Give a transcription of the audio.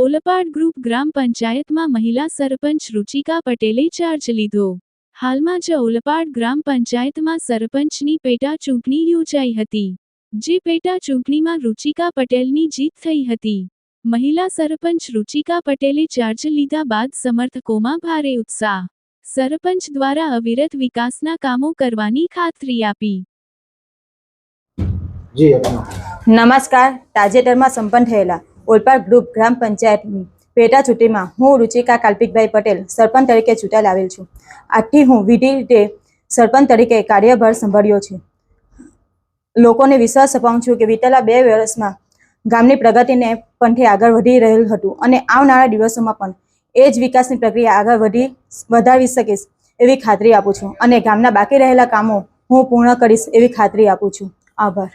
Olpad group ગ્રામ પંચાયતમાં મહિલા સરપંચ રુચિકા પટેલે ચાર્જ લીધો. હાલમાં જ ઓલપાડ ગ્રામ પંચાયતમાં સરપંચની પેટા ચૂંટણી યોજાઈ હતી જે પેટા ચૂંટણીમાં રુચિકા પટેલની જીત થઈ હતી. મહિલા સરપંચ રુચિકા પટેલે ચાર્જ લીધા બાદ સમર્થકોમાં ભારે ઉત્સાહ. સરપંચ દ્વારા અવિરત વિકાસના કામો કરવાની ખાતરી આપી. જી નમસ્કાર તાજેતરમાં સંપન્ન થયેલા ઓલપાડ ગ્રુપ ગ્રામ પંચાયતની પેટા ચૂંટણીમાં હું રુચિકા કાલ્પિકભાઈ પટેલ સરપંચ તરીકે ચૂંટાઈ આવેલ છું. આથી હું વિધિ રીતે સરપંચ તરીકે કાર્યભાર સંભાળ્યો છે. લોકોને વિશ્વાસ અપાવું છું કે વિતેલા બે વર્ષમાં ગામની પ્રગતિને પંથે આગળ વધી રહેલ હતું અને આવનારા દિવસોમાં પણ એ જ વિકાસની પ્રક્રિયા આગળ વધી વધારી શકીશ એવી ખાતરી આપું છું અને ગામના બાકી રહેલા કામો હું પૂર્ણ કરીશ એવી ખાતરી આપું છું. આભાર.